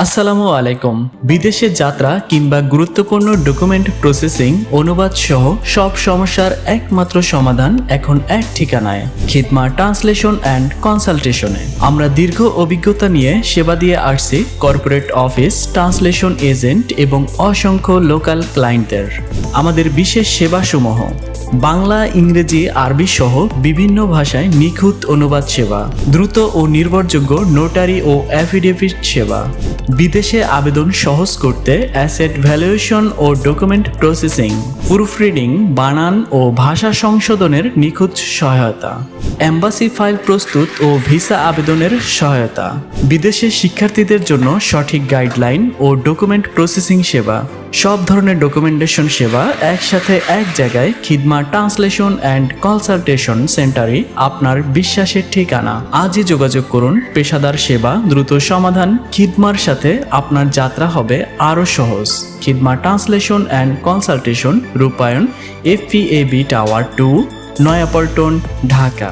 আসসালামু আলাইকুম। বিদেশে যাত্রা কিংবা গুরুত্বপূর্ণ ডকুমেন্ট প্রসেসিং, অনুবাদ সহ সব সমস্যার একমাত্র সমাধান এখন এক ঠিকানায়, খিদমা ট্রান্সলেশন অ্যান্ড কনসালটেশনে। আমরা দীর্ঘ অভিজ্ঞতা নিয়ে সেবা দিয়ে আসছি কর্পোরেট অফিস, ট্রান্সলেশন এজেন্ট এবং অসংখ্য লোকাল ক্লায়েন্টদের আমাদের বিশেষ সেবাসমূহ বাংলা, ইংরেজি, আরবি সহ বিভিন্ন ভাষায় নিখুঁত অনুবাদ সেবা, দ্রুত ও নির্ভরযোগ্য নোটারি ও অ্যাফিডেভিট সেবা। বিদেশে আবেদন সহজ করতে অ্যাসেট ভ্যালুয়েশন ও ডকুমেন্ট প্রসেসিং, প্রুফ রিডিং, বানান ও ভাষা সংশোধনের নিখুঁত সহায়তা। এম্বাসি ফাইল প্রস্তুত ও ভিসা আবেদনের সহায়তা। বিদেশে শিক্ষার্থীদের জন্য সঠিক গাইডলাইন ও ডকুমেন্ট প্রসেসিং সেবা। সব ধরনের ডকুমেন্টেশন সেবা একসাথে এক জায়গায় খিদমা ট্রান্সলেশন অ্যান্ড কনসালটেশন সেন্টারে আপনার বিশ্বাসের ঠিকানা। আজই যোগাযোগ করুন, পেশাদার সেবা দ্রুত সমাধান, খিদমার সাথে আপনার যাত্রা হবে আরও সহজ। Khidma translation and consultation Rupayan FPAB tower two Nayapaltan, Dhaka.